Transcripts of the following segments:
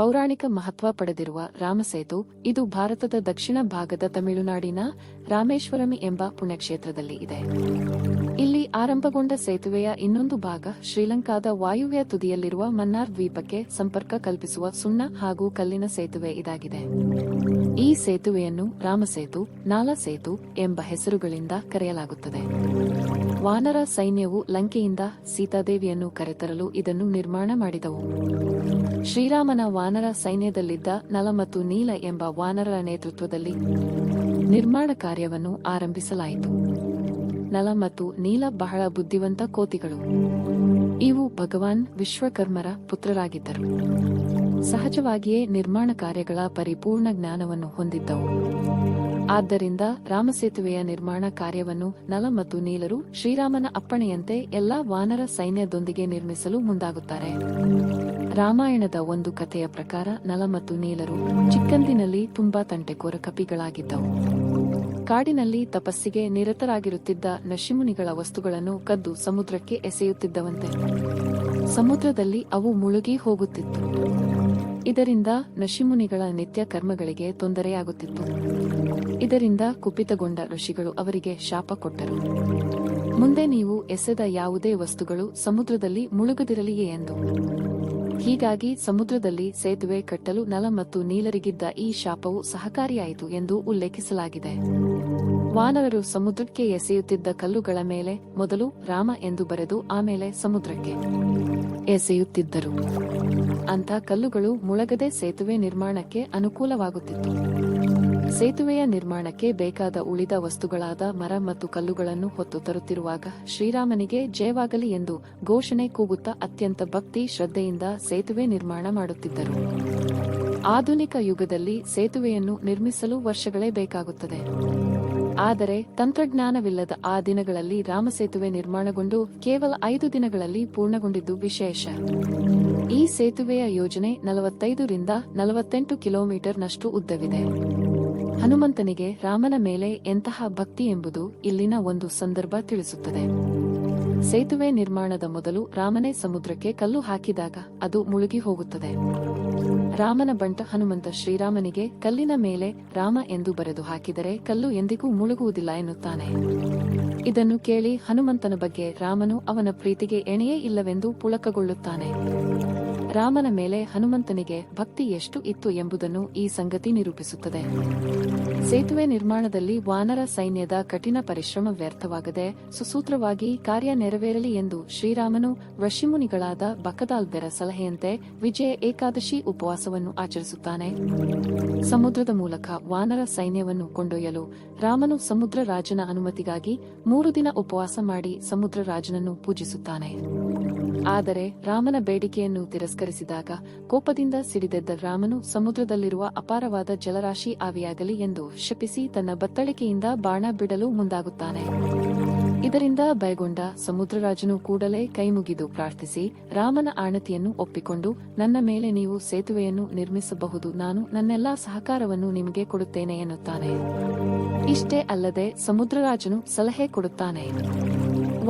ಪೌರಾಣಿಕ ಮಹತ್ವ ಪಡೆದಿರುವ ರಾಮಸೇತು ಇದು ಭಾರತದ ದಕ್ಷಿಣ ಭಾಗದ ತಮಿಳುನಾಡಿನ ರಾಮೇಶ್ವರಮಿ ಎಂಬ ಪುಣ್ಯಕ್ಷೇತ್ರದಲ್ಲಿ ಇದೆ. ಇಲ್ಲಿ ಆರಂಭಗೊಂಡ ಸೇತುವೆಯ ಇನ್ನೊಂದು ಭಾಗ ಶ್ರೀಲಂಕಾದ ವಾಯುವ್ಯ ತುದಿಯಲ್ಲಿರುವ ಮನ್ನಾರ್ ದ್ವೀಪಕ್ಕೆ ಸಂಪರ್ಕ ಕಲ್ಪಿಸುವ ಸುಣ್ಣ ಹಾಗೂ ಕಲ್ಲಿನ ಸೇತುವೆ ಇದಾಗಿದೆ. ಈ ಸೇತುವೆಯನ್ನು ರಾಮಸೇತು ನಾಲಾ ಸೇತು ಎಂಬ ಹೆಸರುಗಳಿಂದ ಕರೆಯಲಾಗುತ್ತದೆ. ವಾನರ ಸೈನ್ಯವು ಲಂಕೆಯಿಂದ ಸೀತಾದೇವಿಯನ್ನು ಕರೆತರಲು ಇದನ್ನು ನಿರ್ಮಾಣ ಮಾಡಿದವು. ಶ್ರೀರಾಮನ ವಾನರ ಸೈನ್ಯದಲ್ಲಿದ್ದ ನಲ ಮತ್ತು ನೀಲ ಎಂಬ ವಾನರರ ನೇತೃತ್ವದಲ್ಲಿ ನಿರ್ಮಾಣ ಕಾರ್ಯವನ್ನು ಆರಂಭಿಸಲಾಯಿತು. ನಲ ಮತ್ತು ನೀಲ ಬಹಳ ಬುದ್ಧಿವಂತ ಕೋತಿಗಳು. ಇವು ಭಗವಾನ್ ವಿಶ್ವಕರ್ಮರ ಪುತ್ರರಾಗಿದ್ದರು. ಸಹಜವಾಗಿಯೇ ನಿರ್ಮಾಣ ಕಾರ್ಯಗಳ ಪರಿಪೂರ್ಣ ಜ್ಞಾನವನ್ನು ಹೊಂದಿದ್ದವು. ಆದ್ದರಿಂದ ರಾಮಸೇತುವೆಯ ನಿರ್ಮಾಣ ಕಾರ್ಯವನ್ನು ನಲ ಮತ್ತು ನೀಲರು ಶ್ರೀರಾಮನ ಅಪ್ಪಣೆಯಂತೆ ಎಲ್ಲಾ ವಾನರ ಸೈನ್ಯದೊಂದಿಗೆ ನಿರ್ಮಿಸಲು ಮುಂದಾಗುತ್ತಾರೆ. ರಾಮಾಯಣದ ಒಂದು ಕಥೆಯ ಪ್ರಕಾರ ನಲ ಮತ್ತು ನೀಲರು ಚಿಕ್ಕಂದಿನಲ್ಲಿ ತುಂಬಾ ತಂಟೆಕೋರ ಕಪಿಗಳಾಗಿದ್ದವು. ಕಾಡಿನಲ್ಲಿ ತಪಸ್ಸಿಗೆ ನಿರತರಾಗಿರುತ್ತಿದ್ದ ನಶಿಮುನಿಗಳ ವಸ್ತುಗಳನ್ನು ಕದ್ದು ಸಮುದ್ರಕ್ಕೆ ಎಸೆಯುತ್ತಿದ್ದವಂತೆ. ಸಮುದ್ರದಲ್ಲಿ ಅವು ಮುಳುಗಿ ಹೋಗುತ್ತಿತ್ತು. ಇದರಿಂದ ನಶಿಮುನಿಗಳ ನಿತ್ಯ ಕರ್ಮಗಳಿಗೆ ತೊಂದರೆಯಾಗುತ್ತಿತ್ತು. ಇದರಿಂದ ಕುಪಿತಗೊಂಡ ಋಷಿಗಳು ಅವರಿಗೆ ಶಾಪ ಕೊಟ್ಟರು. ಮುಂದೆ ನೀವು ಎಸೆದ ಯಾವುದೇ ವಸ್ತುಗಳು ಸಮುದ್ರದಲ್ಲಿ ಮುಳುಗದಿರಲಿಯೇ ಎಂದು. ಹೀಗಾಗಿ ಸಮುದ್ರದಲ್ಲಿ ಸೇತುವೆ ಕಟ್ಟಲು ನಲ ಮತ್ತು ನೀಲರಿಗಿದ್ದ ಈ ಶಾಪವು ಸಹಕಾರಿಯಾಯಿತು ಎಂದು ಉಲ್ಲೇಖಿಸಲಾಗಿದೆ. ವಾನರರು ಸಮುದ್ರಕ್ಕೆ ಎಸೆಯುತ್ತಿದ್ದ ಕಲ್ಲುಗಳ ಮೇಲೆ ಮೊದಲು ರಾಮ ಎಂದು ಬರೆದು ಆಮೇಲೆ ಸಮುದ್ರಕ್ಕೆ ಎಸೆಯುತ್ತಿದ್ದರು. ಅಂಥ ಕಲ್ಲುಗಳು ಮುಳಗದೆ ಸೇತುವೆ ನಿರ್ಮಾಣಕ್ಕೆ ಅನುಕೂಲವಾಗುತ್ತಿತ್ತು. ಸೇತುವೆಯ ನಿರ್ಮಾಣಕ್ಕೆ ಬೇಕಾದ ಉಳಿದ ವಸ್ತುಗಳಾದ ಮರ ಮತ್ತು ಕಲ್ಲುಗಳನ್ನು ಹೊತ್ತು ತರುತ್ತಿರುವಾಗ ಶ್ರೀರಾಮನಿಗೆ ಜಯವಾಗಲಿ ಎಂದು ಘೋಷಣೆ ಕೂಗುತ್ತಾ ಅತ್ಯಂತ ಭಕ್ತಿ ಶ್ರದ್ಧೆಯಿಂದ ಸೇತುವೆ ನಿರ್ಮಾಣ ಮಾಡುತ್ತಿದ್ದರು. ಆಧುನಿಕ ಯುಗದಲ್ಲಿ ಸೇತುವೆಯನ್ನು ನಿರ್ಮಿಸಲು ವರ್ಷಗಳೇ ಬೇಕಾಗುತ್ತದೆ. ಆದರೆ ತಂತ್ರಜ್ಞಾನವಿಲ್ಲದ ಆ ದಿನಗಳಲ್ಲಿ ರಾಮಸೇತುವೆ ನಿರ್ಮಾಣಗೊಂಡು ಕೇವಲ ಐದು ದಿನಗಳಲ್ಲಿ ಪೂರ್ಣಗೊಂಡಿದ್ದು ವಿಶೇಷ. ಈ ಸೇತುವೆಯ ಯೋಜನೆ ನಲವತ್ತೈದರಿಂದ ನಲವತ್ತೆಂಟು ಕಿಲೋಮೀಟರ್ನಷ್ಟು ಉದ್ದವಿದೆ. ಹನುಮಂತನಿಗೆ ರಾಮನ ಮೇಲೆ ಎಂತಹ ಭಕ್ತಿ ಎಂಬುದು ಇಲ್ಲಿನ ಒಂದು ಸಂದರ್ಭ ತಿಳಿಸುತ್ತದೆ. ಸೇತುವೆ ನಿರ್ಮಾಣದ ಮೊದಲು ರಾಮನೇ ಸಮುದ್ರಕ್ಕೆ ಕಲ್ಲು ಹಾಕಿದಾಗ ಅದು ಮುಳುಗಿ ಹೋಗುತ್ತದೆ. ರಾಮನ ಬಂಟ ಹನುಮಂತ ಶ್ರೀರಾಮನಿಗೆ ಕಲ್ಲಿನ ಮೇಲೆ ರಾಮ ಎಂದು ಬರೆದು ಹಾಕಿದರೆ ಕಲ್ಲು ಎಂದಿಗೂ ಮುಳುಗುವುದಿಲ್ಲ ಎನ್ನುತ್ತಾನೆ. ಇದನ್ನು ಕೇಳಿ ಹನುಮಂತನ ಬಗ್ಗೆ ರಾಮನು ಅವನ ಪ್ರೀತಿಗೆ ಎಣೆಯೇ ಇಲ್ಲವೆಂದು ಪುಳಕಗೊಳ್ಳುತ್ತಾನೆ. ರಾಮನ ಮೇಲೆ ಹನುಮಂತನಿಗೆ ಭಕ್ತಿ ಎಷ್ಟು ಇತ್ತು ಎಂಬುದನ್ನು ಈ ಸಂಗತಿ ನಿರೂಪಿಸುತ್ತದೆ. ಸೇತುವೆ ನಿರ್ಮಾಣದಲ್ಲಿ ವಾನರ ಸೈನ್ಯದ ಕಠಿಣ ಪರಿಶ್ರಮ ವ್ಯರ್ಥವಾಗದೆ ಸುಸೂತ್ರವಾಗಿ ಕಾರ್ಯ ನೆರವೇರಲಿ ಎಂದು ಶ್ರೀರಾಮನು ಋಷಿಮುನಿಗಳಾದ ಬಕದಾಲ್ಬೆರ ಸಲಹೆಯಂತೆ ವಿಜಯ ಏಕಾದಶಿ ಉಪವಾಸವನ್ನು ಆಚರಿಸುತ್ತಾನೆ. ಸಮುದ್ರದ ಮೂಲಕ ವಾನರ ಸೈನ್ಯವನ್ನು ಕೊಂಡೊಯ್ಯಲು ರಾಮನು ಸಮುದ್ರ ರಾಜನ ಅನುಮತಿಗಾಗಿ ಮೂರು ದಿನ ಉಪವಾಸ ಮಾಡಿ ಸಮುದ್ರ ರಾಜನನ್ನು ಪೂಜಿಸುತ್ತಾನೆ. ಆದರೆ ರಾಮನ ಬೇಡಿಕೆಯನ್ನು ತಿರಸ್ಕರಿಸಿದಾಗ ಕೋಪದಿಂದ ಸಿಡಿದೆದ್ದ ರಾಮನು ಸಮುದ್ರದಲ್ಲಿರುವ ಅಪಾರವಾದ ಜಲರಾಶಿ ಆವಿಯಾಗಲಿ ಎಂದು ಶಪಿಸಿ ತನ್ನ ಬತ್ತಳಿಕೆಯಿಂದ ಬಾಣ ಬಿಡಲು ಮುಂದಾಗುತ್ತಾನೆ. ಇದರಿಂದ ಭಯಗೊಂಡ ಸಮುದ್ರರಾಜನು ಕೂಡಲೇ ಕೈಮುಗಿದು ಪ್ರಾರ್ಥಿಸಿ, ರಾಮನ ಆಣತಿಯನ್ನು ಒಪ್ಪಿಕೊಂಡು, ನನ್ನ ಮೇಲೆ ನೀವು ಸೇತುವೆಯನ್ನು ನಿರ್ಮಿಸಬಹುದು, ನಾನು ನನ್ನೆಲ್ಲಾ ಸಹಕಾರವನ್ನು ನಿಮಗೆ ಕೊಡುತ್ತೇನೆ ಎನ್ನುತ್ತಾನೆ. ಇಷ್ಟೇ ಅಲ್ಲದೆ ಸಮುದ್ರರಾಜನು ಸಲಹೆ ಕೊಡುತ್ತಾನೆ.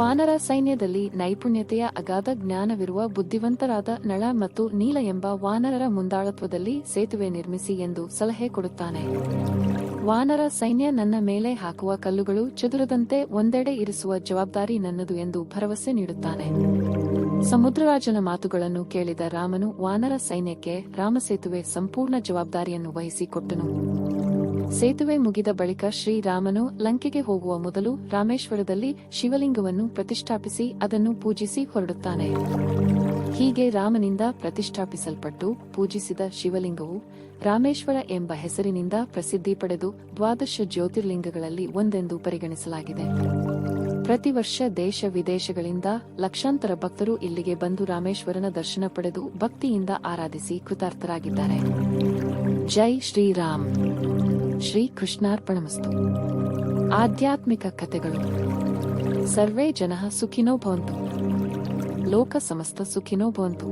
ವಾನರ ಸೈನ್ಯದಲ್ಲಿ ನೈಪುಣ್ಯತೆಯ ಅಗಾಧ ಜ್ಞಾನವಿರುವ ಬುದ್ಧಿವಂತರಾದ ನಳ ಮತ್ತು ನೀಲ ಎಂಬ ವಾನರರ ಮುಂದಾಳತ್ವದಲ್ಲಿ ಸೇತುವೆ ನಿರ್ಮಿಸಿ ಎಂದು ಸಲಹೆ ಕೊಡುತ್ತಾನೆ. ವಾನರ ಸೈನ್ಯ ನನ್ನ ಮೇಲೆ ಹಾಕುವ ಕಲ್ಲುಗಳು ಚದುರದಂತೆ ಒಂದೆಡೆ ಇರಿಸುವ ಜವಾಬ್ದಾರಿ ನನ್ನದು ಎಂದು ಭರವಸೆ ನೀಡುತ್ತಾನೆ. ಸಮುದ್ರರಾಜನ ಮಾತುಗಳನ್ನು ಕೇಳಿದ ರಾಮನು ವಾನರ ಸೈನ್ಯಕ್ಕೆ ರಾಮಸೇತುವೆ ಸಂಪೂರ್ಣ ಜವಾಬ್ದಾರಿಯನ್ನು ವಹಿಸಿಕೊಟ್ಟನು. ಸೇತುವೆ ಮುಗಿದ ಬಳಿಕ ಶ್ರೀರಾಮನು ಲಂಕೆಗೆ ಹೋಗುವ ಮೊದಲು ರಾಮೇಶ್ವರದಲ್ಲಿ ಶಿವಲಿಂಗವನ್ನು ಪ್ರತಿಷ್ಠಾಪಿಸಿ ಅದನ್ನು ಪೂಜಿಸಿ ಹೊರಡುತ್ತಾನೆ. ಹೀಗೆ ರಾಮನಿಂದ ಪ್ರತಿಷ್ಠಾಪಿಸಲ್ಪಟ್ಟು ಪೂಜಿಸಿದ ಶಿವಲಿಂಗವು ರಾಮೇಶ್ವರ ಎಂಬ ಹೆಸರಿನಿಂದ ಪ್ರಸಿದ್ಧಿ ಪಡೆದು ದ್ವಾದಶ ಜ್ಯೋತಿರ್ಲಿಂಗಗಳಲ್ಲಿ ಒಂದೆಂದು ಪರಿಗಣಿಸಲಾಗಿದೆ. ಪ್ರತಿ ವರ್ಷ ದೇಶ ವಿದೇಶಗಳಿಂದ ಲಕ್ಷಾಂತರ ಭಕ್ತರು ಇಲ್ಲಿಗೆ ಬಂದು ರಾಮೇಶ್ವರನ ದರ್ಶನ ಪಡೆದು ಭಕ್ತಿಯಿಂದ ಆರಾಧಿಸಿ ಕೃತಾರ್ಥರಾಗಿದ್ದಾರೆ. ಜೈ ಶ್ರೀರಾಮ್. ಶ್ರೀ ಕೃಷ್ಣಾರ್ಪಣಮಸ್ತು ಆಧ್ಯಾತ್ಮಿಕ ಕಥೆಗಳು. ಸರ್ವೇ ಜನ ಸುಖಿನೋ ಭವಂತು. ಲೋಕ ಸಮಸ್ತ ಸುಖಿನೋ ಭವಂತು.